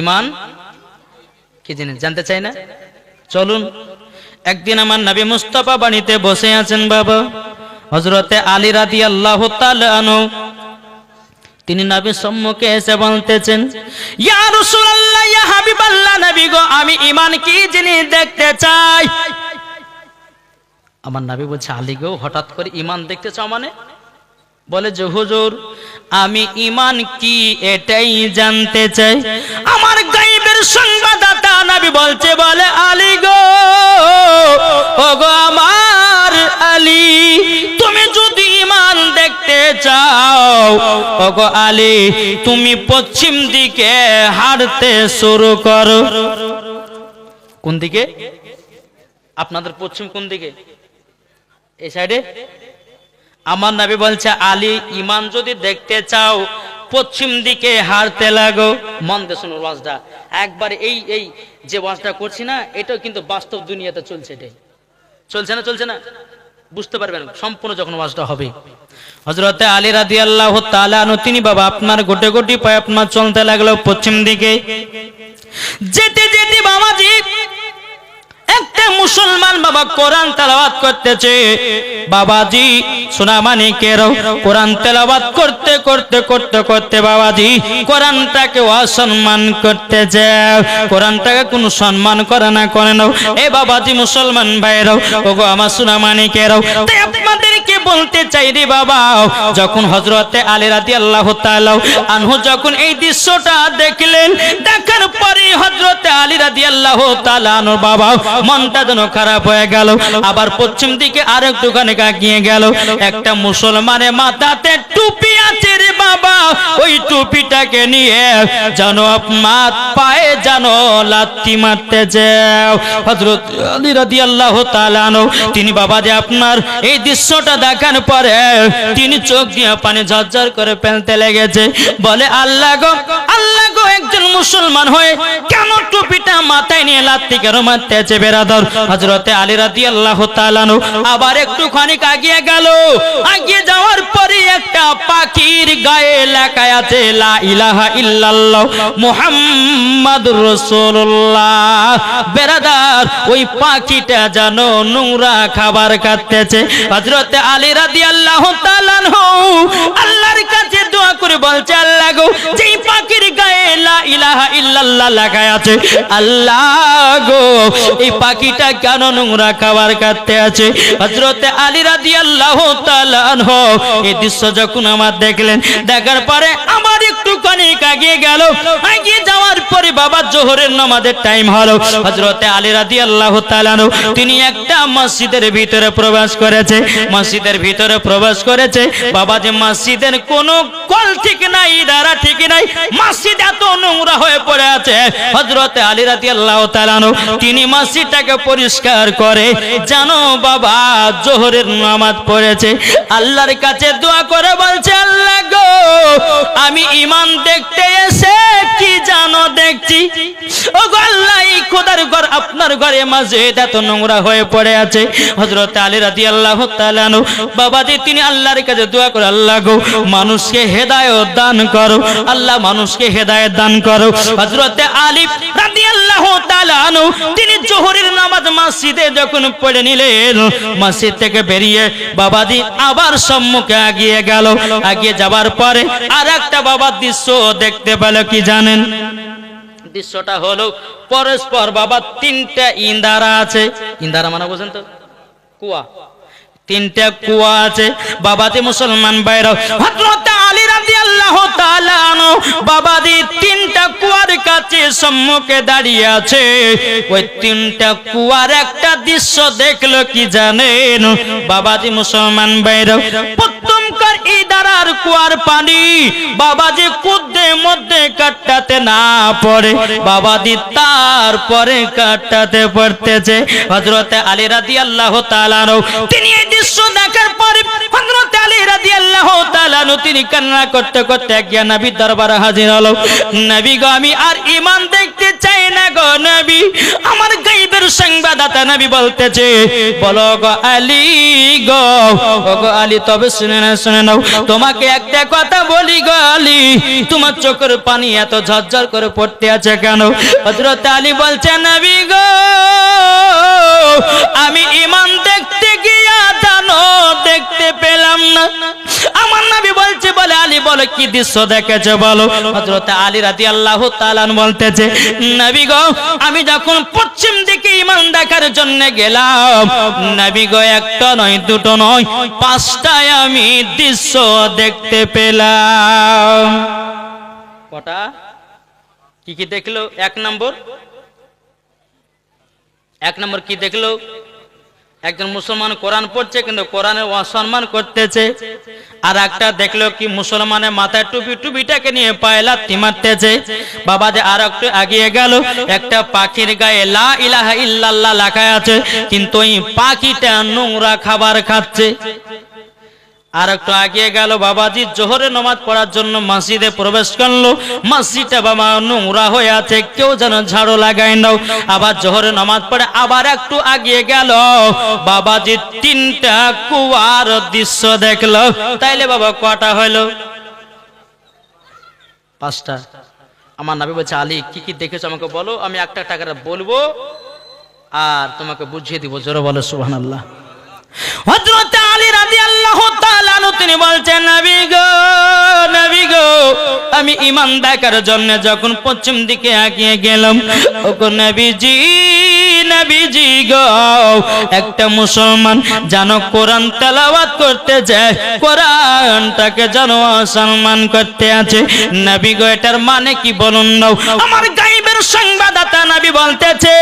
ইমান কি জিনিস জানতে চাই না? চলুন, একদিন আমার নবী মুস্তফা বাণীতে বসে আছেন বাবা। হজরতে আলী রাদি আল্লাহ আনু তিনি নবীর সম্মুখে এসে বলতেছেন, ইয়া রাসূলুল্লাহ, ইয়া হাবিবাল্লাহ নবী গো, আমি ঈমান কি জিনিস দেখতে চাই? আমার নবী বলছে, আলী গো, হঠাৎ করে ঈমান দেখতে চাও মানে? বলে যে, হুজুর, আমি ইমান কি এটাই জানতে চাই? আমার গাইবের সংবাদদাতা নবী বলছে, বলে, আলী গো ও গো আমার আলী, তুমি যদি ঈমান দেখতে চাও ও গো আলী, তুমি পশ্চিম দিকে হাঁটতে শুরু করো। কোন দিকে? আপনাদের পশ্চিম কোন দিকে? এই সাইডে আমার নবী বলছে, আলী ইমান যদি দেখতে চাও, পশ্চিম দিকে হারতে লাগো। মন দিয়ে ওয়াজটা। একবার এই এই যে ওয়াজটা করছি না, এটাও কিন্তু বাস্তব দুনিয়াতে চলছে এটাই। চলছে না চলছে না? বুঝতে পারবেন, সম্পূর্ণ যখন ওয়াজটা হবে। হজরতে আলী রাদি আল্লাহ তালানু তিনি বাবা, আপনার গোটে গোটি পায়ে আপনার চলতে লাগল পশ্চিম দিকে। যেতে যেতে বাবাজি একটা মুসলমান বাবা কোরআন তেলাওয়াত করতেছে। বাবাজি সোনামানিকের কোরআন তেলাওয়াত করতে করতে করতে করতে বাবাজি, কোরআনটাকে অসম্মান করতে যাও কোরআনটাকে কোনো সম্মান করে না, করে নাও এ বাবাজি মুসলমান ভাইরাও ওগো আমার সোনামানিকেরাও তাই আপনাদেরকে বলতে চাই রে বাবা, যখন হজরতে আলী রাদি আল্লাহ আনহু যখন এই দৃশ্যটা দেখলেন, দেখার পরে হজরতে আলী রাদি আল্লাহ তালানোর বাবা মনটা যেন খারাপ হয়ে গেল। আবার পশ্চিম দিকে আর একটুখানি গিয়ে গেল। একটা মুসলমানের মাথাতে টুপি আছে রে বাবা, ওই টুপিটাকে নিয়ে যেন মাত পায়ে যেন লাত্তি মারতে যাও। হজরত আলী রাদি আল্লাহ তিনি বাবা যে আপনার এই দৃশ্যটা দেখার পরে তিনি চোখ দিয়ে পানি ঝরঝর করে ফেলতে লেগেছে। বলে, আল্লাহ গো আল্লাহ গো, একজন মুসলমান হয়ে কেন টুপিটা মাথায় নিয়ে লাত্তি কেন মারতেছে বেরাদর? হজরতে আলী রাদি আল্লাহ তালানো আবার একটুখানি আগিয়ে গেল। আগিয়ে যাওয়ার পরে একটা পাখির গায়ে লেখা আছে, লা ইলাহা ইল্লাল্লাহ মুহাম্মাদুর রাসূলুল্লাহ। বেরাদার, ওই পাখিটা যেন নোংরা খাবার খাচ্ছে। হযরতে আলী দৃশ্য যখন আমার দেখলেন, দেখার পরে আমার একটুখানি আগিয়ে গেল। যাওয়ার পরে বাবা জোহরের নামাজের টাইম হলো। হযরতে আলী রাদিয়াল্লাহু তাআলা তিনি একটা মসজিদের ভিতরে প্রবেশ করেছে। মসজিদের ভিতরে প্রবেশ করেছে। বাবা যে মসজিদের কোনো কল ঠিক নাই দ্বারা ঠিক নাই। মসজিদ এত নোংরা হয়ে পড়ে আছে। হযরতে আলী রাদিয়াল্লাহু তাআলা তিনি মসজিদটাকে পরিষ্কার করে, জানো বাবা, জোহরের নামাজ পড়েছে। আল্লাহর কাছে দোয়া করে বলছে, আল্লাহ গো, আমি ইমান দেখতে এসে কি জানো দেখছি? ও আল্লাহ খোদার ঘর, আপনার ঘরে মসজিদ এত নোংরা হয়ে পড়ে আছে। হযরত আলী রাদিয়াল্লাহু তাআলা বাবাজি, তিনি আল্লাহর কাছে দোয়া করে, আল্লাহ গো, মানুষকে হেদায়েত দান করো, আল্লাহ মানুষকে হেদায়েত দান করো। হযরত আলী রাদিয়াল্লাহু তাআলা তিনি জোহরের নামাজ মসজিদে যখন পড়ে নিলেন, মসজিদ থেকে বেরিয়ে বাবাজি আবার সম্মুখে আগিয়ে গেল। আগিয়ে যাবার পরে আর একটা বাবার দৃশ্য দেখতে পেল, কি জানেন? দৃশ্যটা হলো পরস্পর বাবা তিনটা ইন্দারা আছে। ইন্দারা মানে বোঝেন তো? কুয়া। তিনটা কুয়া আছে। বাবাজি মুসলমান বাইর হযরত আলী রাদিয়াল্লাহু তাআলা আনহু বাবাজি তিনটা কুয়ার কাছে সম্মুখে দাঁড়িয়ে আছে। ওই তিনটা কুয়ার একটা দৃশ্য দেখল কি জানেন? বাবাজি মুসলমান বাইর প্রথমকার এই দাঁড়ার কুয়ার পানি বাবাজি কুদ্দে মধ্যে কাটটাতে না পড়ে, বাবাজি তারপরে কাটটাতে পড়তেছে। হযরতে আলী রাদিয়াল্লাহু তাআলা তিনি দৃশ্য দেখার পরে হযরত আলী রাদিয়াল্লাহু তাআলা তিনি কান্না করতে করতে একজন নবী দরবারে হাজির হলো। নবী গো, আমি আর ঈমান দেখতে নবী, আমার গাইবের সংবাদদাতা নবী বলতেছে, বলো গো আলী গো গো আলী, তবে শুনে না শুনে নাও, তোমাকে একটা কথা বলি গো আলী, তোমার চোখের পানি এত ঝরঝর করে পড়তে আছে কেন? হযরত আলী বলছে, নবী গো, আমি ইমান দেখতে গিয়া জানো দেখতে পেলাম না। আমার নবী বলছে, বলে আলী, বলে কি দৃশ্য দেখেছে বলো? হযরত আলী রাদিয়াল্লাহু তাআলা বলতেছে, নবী গো আমি যখন পশ্চিম দিকে ইমান দেখার জন্য গেলাম নাবি গো একটা নয় দুটো নয় পাঁচটায় আমি দৃশ্য দেখতে পেলাম। কটা? কি কি দেখল? এক নম্বর? এক নম্বর কি দেখল? একজন মুসলমান কোরআন পড়ছে, কিন্তু কোরআনের অসম্মান করতেছে। আর একটা দেখল কি মুসলমানের মাথায় টুপি, টুপিটাকে নিয়ে পায়ে লাথি মারতেছে। বাবা যে আর একটু এগিয়ে গেল। একটা পাখির গায়ে লা ইলাহা ইল্লাল্লাহ লেখা আছে, কিন্তু ওই পাখিটা নোংরা খাবার খাচ্ছে। আর একটু আগিয়ে গেল বাবাজি, জোহরে নামাজ পড়ার জন্য মসজিদে প্রবেশ করল। মসজিদটা বাবা নোংরা হয়ে আছে, কেউ যেন ঝাড়ু লাগায় নাও। আবার জোহরে নামাজ পড়ে আবার একটু আগিয়ে গেল। বাবাজি তিনটা কুয়ার দৃশ্য দেখল। তাইলে বাবা কটা হলো পাঁচটা। আমার নাবি বলছে, আলী, কি কি দেখেছ আমাকে বলো, আমি একটা টাকাটা বলব আর তোমাকে বুঝিয়ে দিব। জোরে বলো, সুবহানাল্লাহ। তিনি বলছেন আমি ঈমান দেখার জন্য যখন পশ্চিম দিকে এগিয়ে গেলাম একটা মুসলমান জানো কোরআন তেলাওয়াত করতে যায়, কোরআনটাকে জানো অসম্মান করতে আছে। নবী গো, এটার মানে কি বলুন নাও। আমার সংবাদদাতা নবী বলতেছে,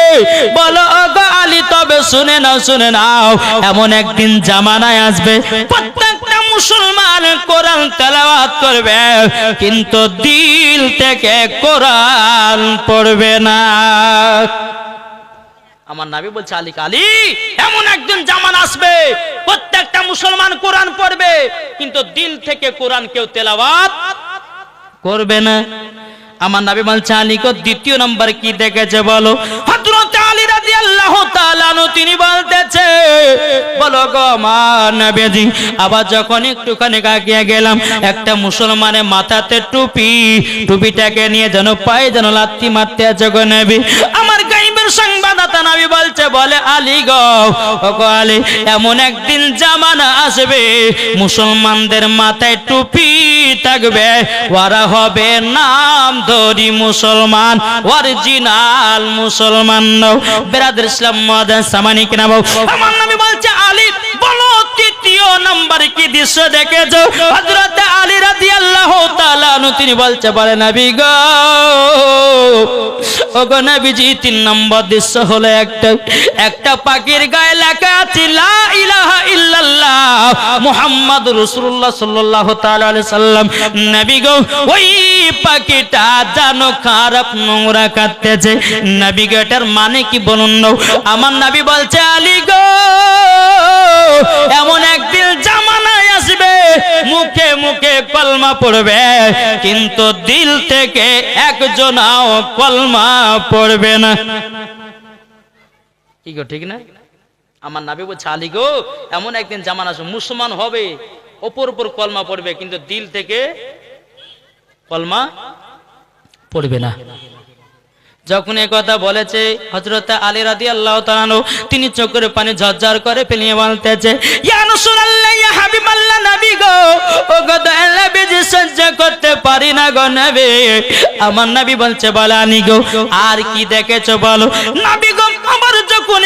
বলো গো আলী, তবে শুনে নাও শুনে নাও, এমন একদিন জামানায় আসবে, প্রত্যেকটা মুসলমান কোরআন তেলাওয়াত করবে, কিন্তু দিল থেকে কোরআন পড়বে না। আমার নাবি বলছে, আলী কালী এমন একদিন জামান আসবে, প্রত্যেকটা মুসলমান কোরআন পড়বে, কিন্তু দিল থেকে কোরআন কেউ তেলাওয়াত করবে না। আমার নাবি বলছে আলীকে দ্বিতীয় নম্বর কি দেখেছে বলো? হযরত আলী রাদিয়াল্লাহু তাআলা তিনি বলতেছে, বলো গো আমার নবীজি, আবার যখন একটুখানি আগিয়ে গেলাম, একটা মুসলমানের মাথাতে টুপি, টুপিটাকে নিয়ে যেন পায়ে যেন লাত্তি মারতে আছে গো নবী, আমার বলছে, বলে আলী গো। আলী, এমন একদিন জামানা আসবে, মুসলমানদের মাথায় টুপি থাকবে। ওরা হবে নাম ধরি মুসলমান অরিজিনাল মুসলমান নও। বেরাদের ইসলাম মাদান সামানিক নাও আমার নবী বলছে তৃতীয় নাম্বার কি দৃশ্য দেখেছ? হযরত আলী তিনি নবী গো তিন নম্বর দৃশ্য হলো একটা একটা পাখির গায়ে লেখা আছে সাল্লাম। গো, ওই পাখিটা জানো খারাপ নোংরা কাটতেছে নবী গো মানে কি বলুন আমার নবী বলছে, আলী গো, এমন একদিন জামানায় আসবে, মুখে মুখে কলমা পড়বে, কিন্তু দিল থেকে একজনাও কলমা পড়বে না। কি গো, ঠিক না? আমার নাবি বলছে, আলী গো, এমন একদিন জামান আসবে, মুসলমান হবে, ওপর ওপর কলমা পড়বে, কিন্তু দিল থেকে কলমা পড়বে না। যখন এ কথা বলেছে হজরত আলী রাদি আল্লাহ তালানো তিনি চোখের পানি ঝরঝর করে ফেলিয়ে বলতেছে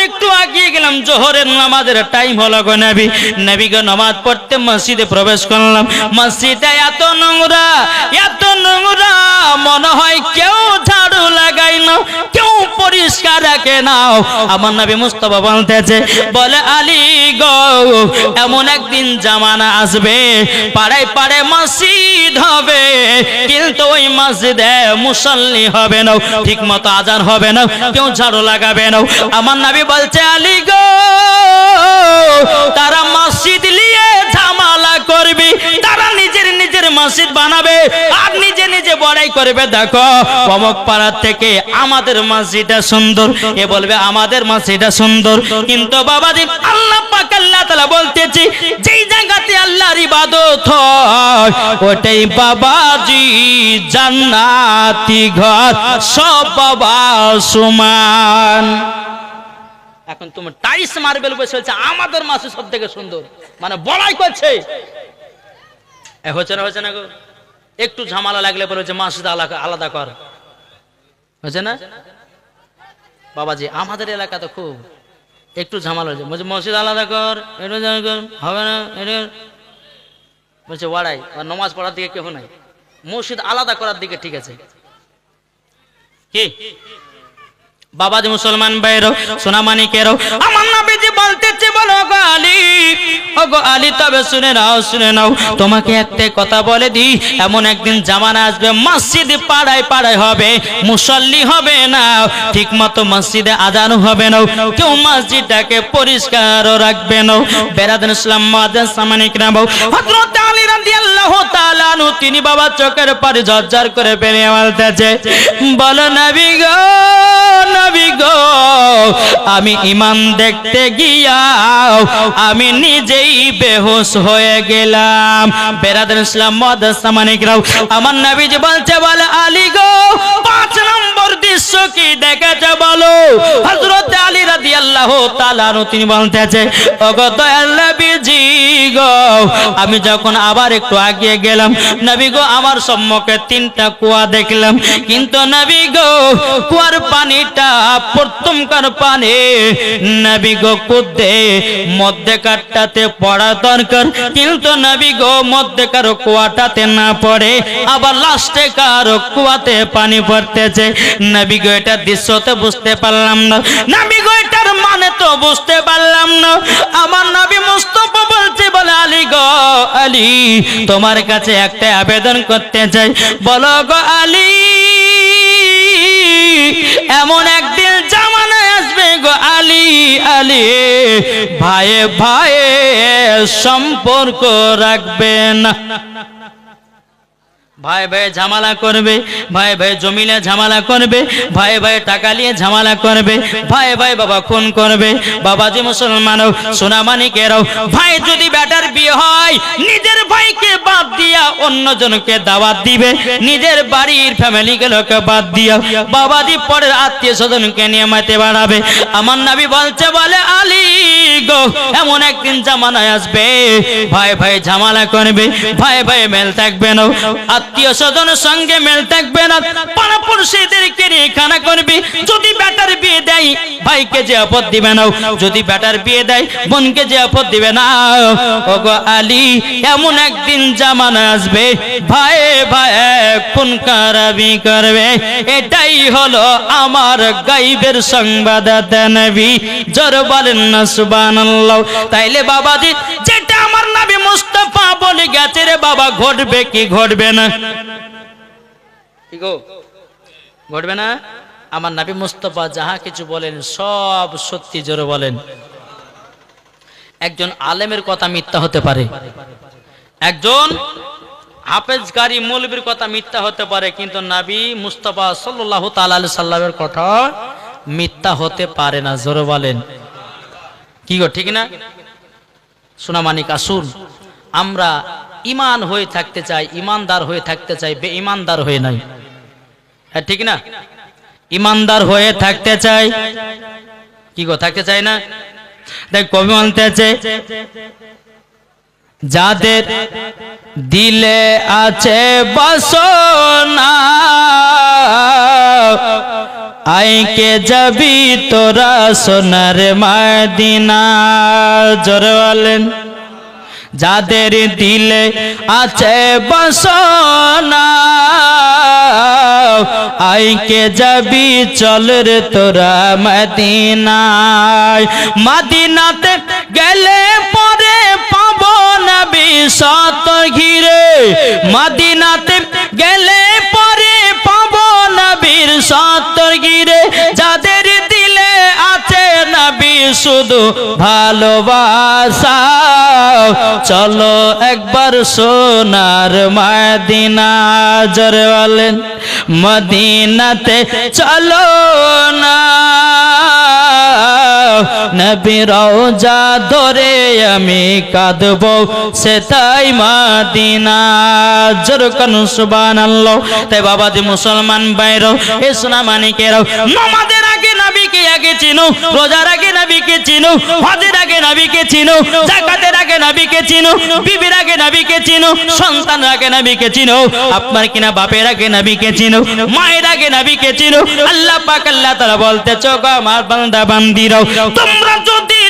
একটু গেলাম নামাজ পড়তে মসজিদে প্রবেশ করলাম। মসজিদে এত নোংরা এত নোংরা, মনে হয় কেউ ঝাড়ু লাগাই কেউ পরিষ্কার রাখে নাও। আমার নবী মুস্তফা বলতেছে, বলে, আলী গো, এমন একদিন জামানা আসবে, পাড়ায় পাড়ে মসজিদ হবে, কিন্তু ওই মসজিদে মুসল্লি হবে না ঠিক মতো আজান হবে না, কেউ ঝাড়ু লাগাবে না। আমার নবী বলছে, আলী গো, তারা মসজিদ নিয়ে ঝামেলা করবি তারা নিজের নিজের মসজিদ বানাবে। আর নিজে নিজে বড়াই করবে, দেখো। অমক পাড়ার থেকে আমাদের মসজিদটা সুন্দর। এ বলবে, আমাদের মসজিদটা সুন্দর। কিন্তু বাবাজি, আল্লাহ পাক, আল্লাহ তাআলা বলতেছি, যেই জায়গাতে আল্লাহর ইবাদত হয়, ওটাই বাবাজি জান্নাতি ঘর। সব বাবা সমান। এখন তুমি টাইস মার্বেল বসে আমাদের মাসে সব থেকে সুন্দর। মানে বড়াই করছে। হচ্ছে না হচ্ছে না গো? একটু ঝামেলা লাগলে বলে যে মাসুদ আলাদা আলাদা কর। হচ্ছে না? বাবাজি, আমাদের এলাকা তো খুব। একটু ঝামেলা হয়েছে। মসজিদ আলাদা কর হবে না বলছে, ওয়াড়াই নমাজ পড়ার দিকে কেউ নাই। মসজিদ আলাদা করার দিকে ঠিক আছে। কি? বাবাজি মুসলমান ভাইরও সোনামানিকেরও। আমার নবীজি বলতেছে বলো গো আলী। আলী, তবে শুনে নাও শুনে নাও। তোমাকে একটা কথা বলে দি এমন একদিন জামানা আসবে, মসজিদ পাড়ায় পাড়ায় হবে, মুসল্লি হবে না ঠিক মতো মসজিদে আজান হবে না, কেউ মসজিদটাকে পরিষ্কার রাখবে না। ইসলাম সামানিক হযরত আলী রাদিয়াল্লাহু তাআলা আনহু, তিনি বাবা চোখের পানি ঝরঝর করে মারতেছে বলো নবী গো নবী গো, আমি ইমান দেখতে গিয়া আমি নিজেই হয়ে গেলাম। বেরাদার ইসলাম, মাদ্রাসা মানিকরাও, আমার নবীজি বলছে, বলে আলী গো, পাঁচ নম্বর দৃশ্য কি দেখেছে বলো? আলী তিনি বলতেছে নবীজি গো, আমি যখন আবার একটু আগিয়ে গেলাম, নবী গো, আমার সম্মুখে তিনটা কুয়া দেখলাম। কিন্তু নবী গো, কুয়ার পানিটা প্রথমকার পানি, নবী গো কুদে মধ্যেকারটাতে পড়া দরকার। কিন্তু নবী গো মধ্যেকার কুয়াটাতে না পড়ে, আবার লাস্টে কারও কুয়াতে পানি পড়তেছে নবী গো এটা দৃশ্যতে বুঝতে পারলাম না। নবী গো, এটার মানে তো বুঝতে পারলাম না। আমার নবী মুস্তফা বলছে, বলে, আলী গো, আলী, তোমার কাছে একটা আবেদন করতে চাই। বলো গো, আলী, এমন আলী ভাই ভাইয়ে সম্পর্ক রাখবেন। ভাই ভাই ঝামেলা করবে, ভাই ভাই জমিলে ঝামেলা করবে, ভাই ভাই টাকা নিয়ে ঝামেলা করবে, ভাই ভাই বাবা খুন করবে, বাবাজি মুসলমান সোনামানিকেরাও ভাই যদি বেটার বিয়ে হয়, নিজের ভাইকে বাদ দিয়া অন্যজনকে দাওয়াত দিবে, নিজের বাড়ির ফ্যামিলি গুলোকে বাদ দিয়া, বাবাজি পরের আত্মীয় স্বজনকে নিয়ে মাতে বাড়াবে। আমার নাবি বলছে, বলে, আলী গো, এমন একদিন জামানায় আসবে, ভাই ভাই ঝামেলা করবে, ভাই ভাই মেল থাকবে না আত্মীয় স্বজনের সঙ্গে মেল থাকবে না। পাড়া পড়শিদেরকে নিয়ে খানা করবি, যদি বেটার বিয়ে দেয়, ভাইকে যে আপদ দিবে না। যদি বেটার বিয়ে দেয়, বোনকে যে আপদ দিবে না। ওগো আলী, এমন একদিন জামানা আসবে, ভাই ভাই কোন কারাবি করবে। এটাই হলো আমার গাইবের সংবাদ নবী। জোর বলেন না, সুবহানাল্লাহ। তাইলে বাবাজি মুস্তাফা বলে গেছে রে বাবা, ঘটবে কি ঘটবে না? কি গো? ঘটবে না? আমার নবী মুস্তফা যাহা কিছু বলেন, সব সত্যি জোরে বলেন। একজন আলেমের কথা মিথ্যা হতে পারে। একজন হাফেজকারী মৌলবীর কথা মিথ্যা হতে পারে, কিন্তু নাবী মুস্তফা সাল্লাহ তাল্লাহ সাল্লামের কথা মিথ্যা হতে পারে না, জোরে বলেন। কি গো, ঠিক না? সোনামানিক আসুন। আমরা ইমান হয়ে থাকতে চাই ইমানদার হয়ে থাকতে চাই বে ইমানদার হয়ে নাই। হ্যাঁ ঠিক না? ইমানদার হয়ে থাকতে চাই। কি গো, থাকতে চাই না? দেখ, কবি বলতেছে যাদের দিলে আছে বাসনা, আইকে যাবি তোরা সোনার মাদিনা। জোরে বলেন। যাদের দিলে আছে বাসনা আইকে যাবি চল রে তোরা মদিনায়। মদিনাতে গেলে পরে পাব নবী সত ঘিরে। মদিনাতে গেলে পরে পাব নবীর সত ঘিরে। যাদের দিলে আছে নবী শুধু ভালোবাসা চলো একবার সোনার মদিনা জরে বলেন মদিনাতে চলো না। নবী রওজা ধরে আমি কাঁদব সে তাই মাদিনা জোরকান সুবহানাল্লাহ। তাই বাবাজি মুসলমান বাইরও এ সোনা মানিকেরাও, নামাজের আগে নবীকে আগে চিনো, রোজার আগে নবীকে চিনো, হজের আগে নবীকে চিনো, জাকাতের আগে চিনো, বিবির আগে নবীকে চিনো, সন্তান আগে নবীকে চিনো, আপনার কিনা বাপের আগে নবীকে চিনো, মায়ের আগে নবীকে চিনো, আল্লাহ পাক আল্লাহ তাআলা বলতে চোখ আমার বান্দা, বান্দিরাও, তোমরা যদি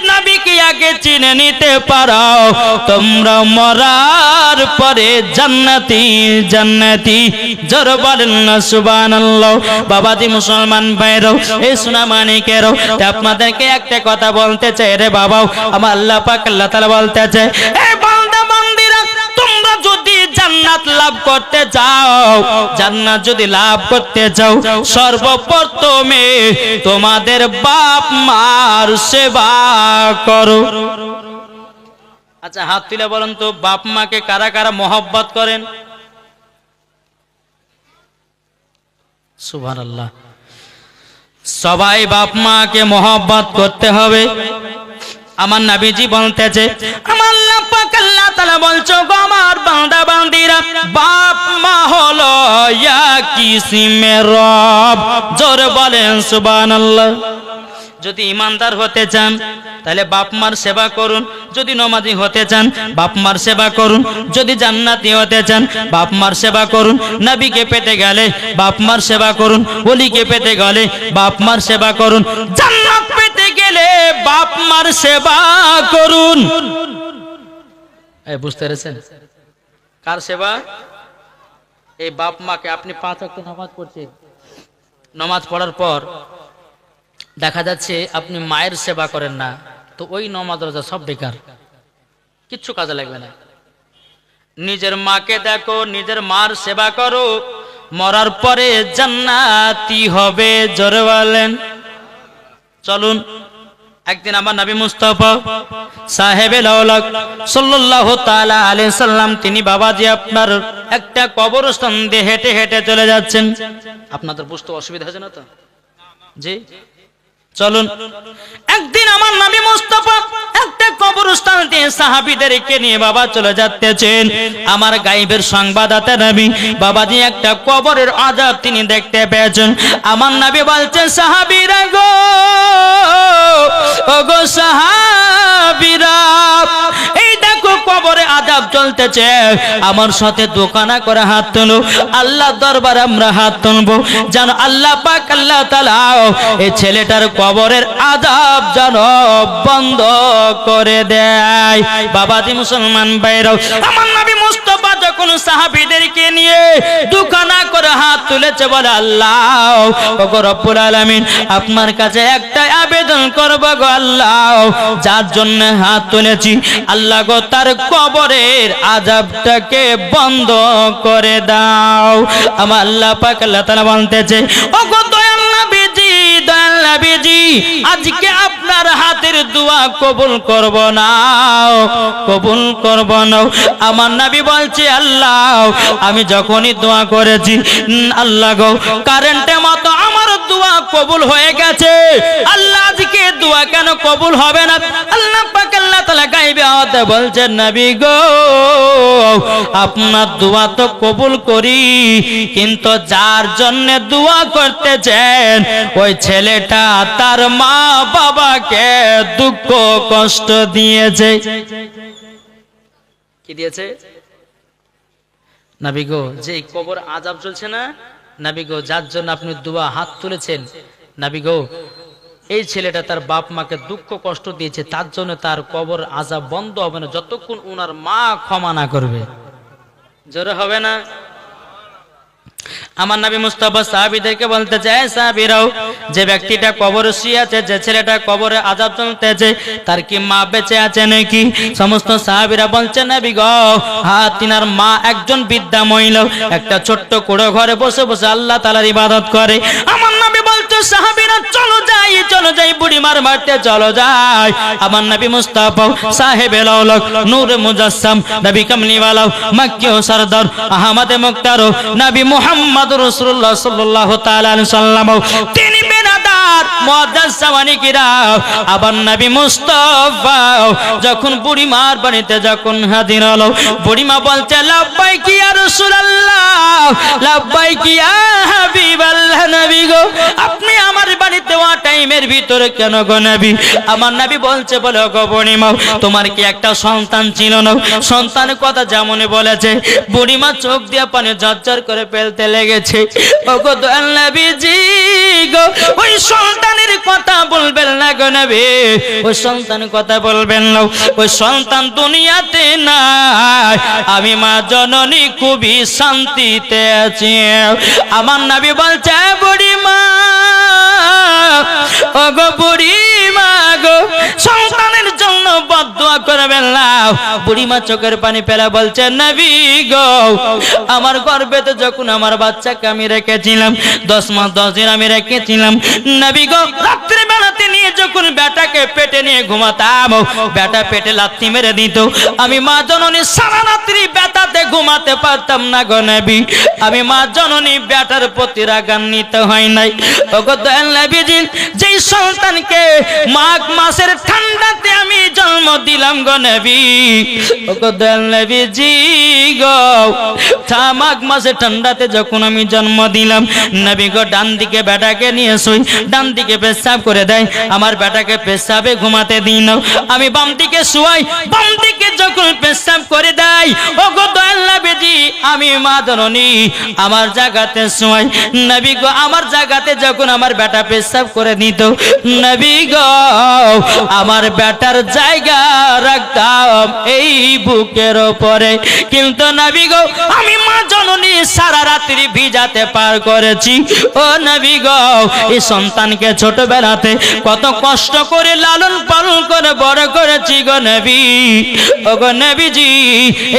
আগে চিনে নিতে পারো তোমরা মরার পরে জান্নাতি জান্নাতি। জোর বলেন না, সুবহানাল্লাহ। বাবাজি মুসলমান ভাইরও, এই সোনা মানিকেরও আপনাদেরকে একটা কথা বলতে চাই রে বাবাও। আমার আল্লাহ পাক আল্লাহ তাআলা বলতে চাই জান্নাত লাভ করতে চাও জান্নাত যদি লাভ করতে চাও সর্বপ্রথমে তোমাদের বাপ মার সেবা করো। আচ্ছা হাত তুলে বলেন তো, বাপ মাকে কারা কারা মহব্বত করেন? সুভান আল্লাহ সবাই বাপ মাকে মহব্বত করতে হবে। আমার নাবিজি বলতেছে বলছো আমার বান্দা বান্দিরা, বাপ মা হলো কিসিমের রব। জোর বলেন, সুবহানাল্লাহ। যদি ইমানদার হতে চান, তাহলে বাপ মার সেবা করুন। যদি নমাজি হতে চান, বাপ মার সেবা করুন। যদি জান্নাতি হতে চান, বাপ মার সেবা করুন। নবীকে পেতে গেলে বাপ মার সেবা করুন। ওলিকে পেতে গেলে বাপ মার সেবা করুন। জান্নাত পেতে গেলে বাপ মার সেবা করুন। বুঝতে পেরেছেন? কার সেবা? এই বাপ মাকে আপনি পাঁচ ওয়াক্ত নামাজ পড়ছেন। নামাজ পড়ার পর দেখা যাচ্ছে আপনি মায়ের সেবা করেন না, তো ওই নমাজ রোজা সব বেকার। কিচ্ছু কাজে লাগবে না। নিজের মাকে দেখো, নিজের মার সেবা করো, মরার পরে জান্নাতি হবে জোরে বলেন চলুন। একদিন আমার নবী মুস্তফা সাহেবে লাউলাক সাল্লাল্লাহু তাআলা আলাইহি সাল্লাম, তিনি, বাবাজি, আপনার একটা কবরস্থান দিয়ে হেঁটে হেঁটে চলে যাচ্ছেন। আপনাদের বুঝতে অসুবিধা হচ্ছে না তো? জি? চলুন। একদিন আমার নবী মুস্তাফা কবরস্থান দিয়ে সাহাবিদেরকে নিয়ে বাবা চলে যাচ্তেছেন আমার গাইবের সংবাদাতা নবী। বাবাজি একটা কবরের আজাব তিনি দেখতে পেয়েছেন। আমার নবী বলছেন, সাহাবীরা গো গো সাহাবীরা কবরে আজাব চলতেছে। আমার সাথে দোকানা করে হাত তোলো। আল্লাহ দরবার আমরা হাত তুলবো। যেন আল্লাহ পাক, আল্লাহ তাআলা এই ছেলেটার কবরের আজাব যেন বন্ধ করে দেয়। বাবাজি মুসলমান ভাইরাও, আমার নবী মুস্তাফা যখন সাহাবীদেরকে নিয়ে দোকানা করে হাত তুলেছে বলে আল্লাহ, ওগো রব্বুল আপনার কাছে একটা আবেদন করব গো আল্লাহ, যার জন্য হাত তুলেছি। আল্লাহ গো তার কবরের আজাবটাকে বন্ধ করে দাও। আমার আল্লাহ পাক আল্লাহ তাআলা বলতেছে, ওগো দয়াল নবীজি দয়াল নবীজি, আজকে আপনার হাতের দোয়া কবুল করব না, কবুল করব না। আমার নবী বলছে, আল্লাহ, আমি যখনই দোয়া করেছি আল্লাহ গো কারেন্টের মতো আমার দোয়া কবুল হয়ে গেছে। আল্লাহ আজকে দোয়া কেন কবুল হবে না? আল্লাহ পাক আল্লাহ তাআলা গাইবে, আওয়াজে বলছেন, নবী গো, আপনার দোয়া তো কবুল করি, কিন্তু যার জন্য দোয়া করতেছেন, ওই ছেলেটা তার মা বাবাকে দুঃখ কষ্ট দিয়েছে। কি দিয়েছে? নাবি গো যে কবর আজাব চলছে না নাবি গো, যার জন্য আপনি দুয়া হাত তুলেছেন, নাবি গো, এই ছেলেটা তার বাপ মাকে দুঃখ কষ্ট দিয়েছে, তার জন্য তার কবর আজা বন্ধ হবে না, যতক্ষণ ওনার মা ক্ষমা না করবে। জোরে হবে না? আমার নবী মুস্তাফা সাহাবীদেরকে বলতে চায়, সাহাবীরাও, যে ব্যক্তিটা কবরে শুয়ে আছে, যে ছেলেটা কবরে আজাব চলতেছে তার কি মা বেঁচে আছে নাকি? সমস্ত সাহাবীরা বলছে, নবী গো তিনার মা একজন বিদ্যা মহিলা, একটা ছোট্ট কুড়ো ঘরে বসে বসে আল্লাহ তালার ইবাদত করে। আমার নবী বলছে, সাহাবীরা, চলো যাই, চলো অনুযায়ী বুড়িমার মারতে চলো যায় আমার নবী মুস্তাফা সাহেব লাউলক নূর মুজাসসাম, নবী কামলিওয়ালা মক্কি ও সরদার, আহমদ মুক্তার নবী মুহাম্মদ রাসূলুল্লাহ সাল্লাল্লাহু তাআলা আলাইহি সাল্লাম তিনি বেনাদার মুআজ্জাজ সাওয়ানিকিরা আবার নবী মুস্তাফা যখন বুড়িমার বাড়িতে যখন হাজির হলো বুড়িমা বলছে লাব্বাইক ইয়া রাসূলুল্লাহ? লাব্বাইক ইয়া হাবিবাল্লাহ নবী গো? আপনি আমার টাইমের ভিতরে কেন গো আমার নবী বলছে বলে গো তোমার কি একটা সন্তান ছিল না? সন্তানের কথা যেমন বলেছে, বুড়িমা চোখ দিয়ে পানি ঝরঝর করে ফেলতে লেগেছে। ওই সন্তানের কথা বলবেন না ওই সন্তানের কথা বলবেন না। ওই সন্তান দুনিয়াতে আমি মা জননী খুবই শান্তিতে আছি। আমার নবী বলছে, বুড়িমা সন্তানের জন্য বদুয়া বুড়িমা চোখের পানি পেলা বলছে, নবী গো, আমার তো যখন আমার বাচ্চাকে আমি রেখেছিলাম, দশ মাস দশ দিন আমি রেখেছিলাম, নবী গো, রাত্রি যখন বেটাকে পেটে নিয়ে ঘুমাতাম, বেটা পেটে লাথি মেরে দিত। আমি মা জননী সারা রাত্রি বেটাতে ঘুমাতে পারতাম না গো নবী। আমি মা জননী বেটার প্রতি রাগান্বিত হয় নাই। ওগো দয়াল নবীজি, যেই সন্তানকে মাঘ মাসের ঠান্ডাতে আমি জন্ম দিলাম গো নবী। ওগো দয়াল নবীজি গো মাঘ মাসে ঠান্ডাতে যখন আমি জন্ম দিলাম, নবী গো, ডান দিকে বেটাকে নিয়ে শুই, ডান দিকে পেশাব করে দেয়। আমার বেটাকে পেশাবে ঘুমাতে দিন আমি বাম শুয়াই বাম যখন পেশাব করে দেয় ও গো দয়াল নবীজি আমি মা আমার জায়গাতে শুয়াই। নবী গো, আমার জায়গাতে যখন আমার বেটা পেশাব করে দিত, নবী গো, আমার বেটার জায়গা রাখতাম এই বুকের ওপরে। কিন্তু নবী গো, আমি মা জননী সারা রাত্রি ভিজাতে পার করেছি। ও নবী গো, এই সন্তানকে ছোটবেলাতে কত কষ্ট করে লালন পালন করে বড় করেছি গো নবী। ও গো নবীজি,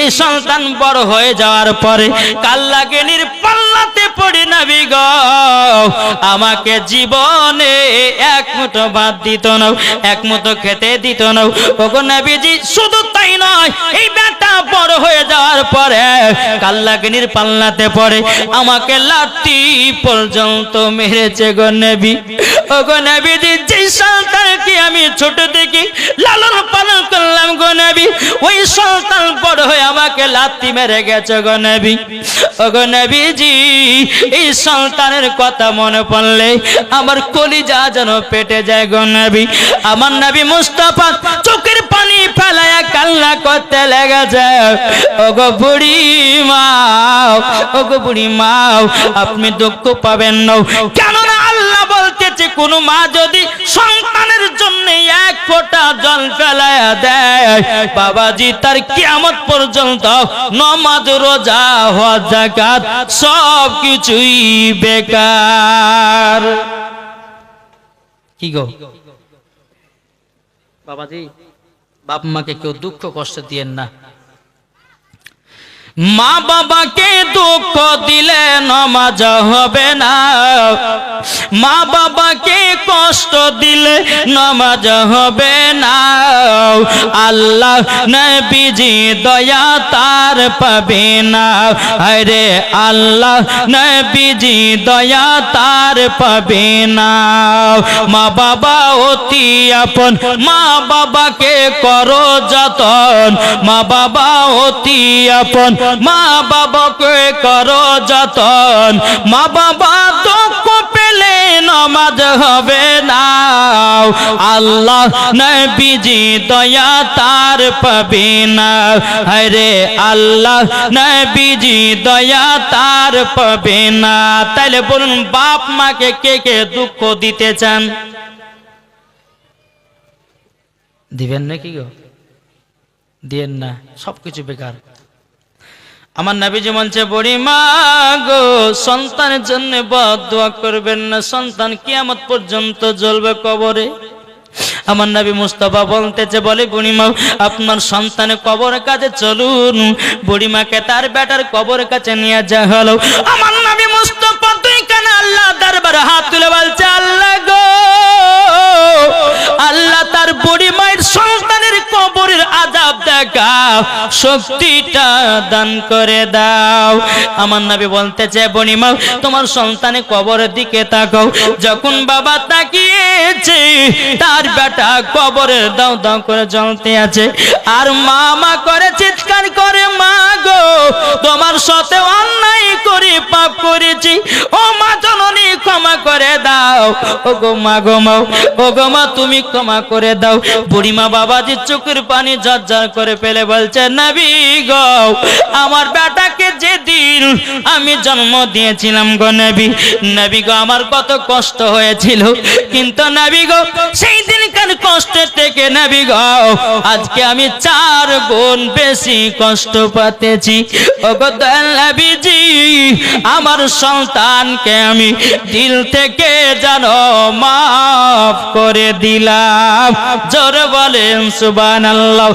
এই সন্তান বড় হয়ে যাওয়ার পরে কাল্লাগেনির পাল্লাতে পড়ি নবী গো। আমাকে জীবনে এক ভাত দিত না, এক মুঠো খেতে দিত না। ও গো নবীজি, শুধু তাই নয়, এই বেটা বড় হয়ে যাওয়ার পরে কাল্লাগিনীর পাল্লাতে পড়ে, আমাকে লাঠি পর্যন্ত মেরেছে গো নবী। ও গো নবীজি, যেই সন্তানকে আমি ছোট থেকে লালন পালন করলাম গো নবী, ওই সন্তান বড় হয়ে আমাকে লাথি মেরে গেছে গো নবী। ও গো নবীজি এই সন্তানের কথা মনে পড়লে আমার কলিজা যেন পেটে যায় গো নবী। আমার নবী মুস্তাফা চোখের পানি ফেলায়া কান্না করতে লেগে যায় ওগো বুড়ি মাও, ওগো বুড়ি মাও, আপনি দুঃখ পাবেন না। কেননা বলতেছে, কোন মা যদি সন্তানের জন্য এক ফোঁটা জল ফেলায়া দেয়, বাবাজি তার কিয়ামত পর্যন্ত নমাজ, রোজা হজ জাকাত সব কিছুই বেকার। কি গো? বাবাজি, বাপ মাকে কেউ দুঃখ কষ্ট দিয়েন না। মা বাবাকে দুঃখ দিলে নমাজ হবে না। মা বাবাকে কষ্ট দিলে নমাজ হবে না। আল্লাহ নবীজি দয়া তার পাবে না। আরে আল্লাহ নবীজি দয়া তার পাবে না। মা বাবা অতি আপন, মা বাবাকে করো যতন। মা বাবা অতি আপন মা বাবাকে করো যতন। মা বাবা দুঃখ পেলে নমাজ হবে না। আল্লাহ নবীজি দয়া তার পাবে না। হরে আল্লাহ নবীজি দয়া তার পাবে না। তাহলে বলুন, বাপ মাকে কে কে দুঃখ দিতে চান? দিবেন নাকি গো? দিয়েন না, সবকিছু বেকার। আমার নাবিজি বলছে, বড়ি মা গো, সন্তানের জন্য দোয়া করবেন না। সন্তান কিয়ামত পর্যন্ত জ্বলবে কবরে। আমার নাবি মুস্তফা বলতেছে, বলে বুড়িমা আপনার সন্তান কবর কাছে চলুন। বুড়িমাকে তার বেটার কবর কাছে নিয়ে যা হলো। আমার নাবি কেন আল্লাহ দরবার হাত তুলে বলছে, আল্লাহ গো, আল্লাহ তার বুড়ি মায়ের সন্তানের কবরের আজাব দেখা শক্তিটা দান করে দাও। আমার নবী বলতে চায় বনিমা তোমার সন্তানের কবরের দিকে তাকাও। যখন বাবা তাকিয়েছে, তার বেটা কবরের দাও দাও করে জ্বলতে আছে। আর মা মা করে চিৎকার করে, মা গো, তোমার সাথে অন্যায় করে পাপ করেছি। ও মা জননী ক্ষমা করে দাও। ও গো মা গো মা ও গো মা, তুমি ক্ষমা করে দাও। বুড়িমা বাবাজি চোখের পানি ঝরঝর করে ফেলে বলছে, নবী গো, আমার বেটাকে যেদিন আমি জন্ম দিয়েছিলাম গো নবী নবী গো, আমার কত কষ্ট হয়েছিল। কিন্তু নবী গো, সেই দিনকার কষ্ট থেকে নবী গো, আজকে আমি চার গুণ বেশি কষ্ট পাতেছি। ও গো দয়াল নবীজি, আমার সন্তানকে আমি দিল থেকে যেন মাফ করে দিলাম। জোর বলেন সুবহানাল্লাহ।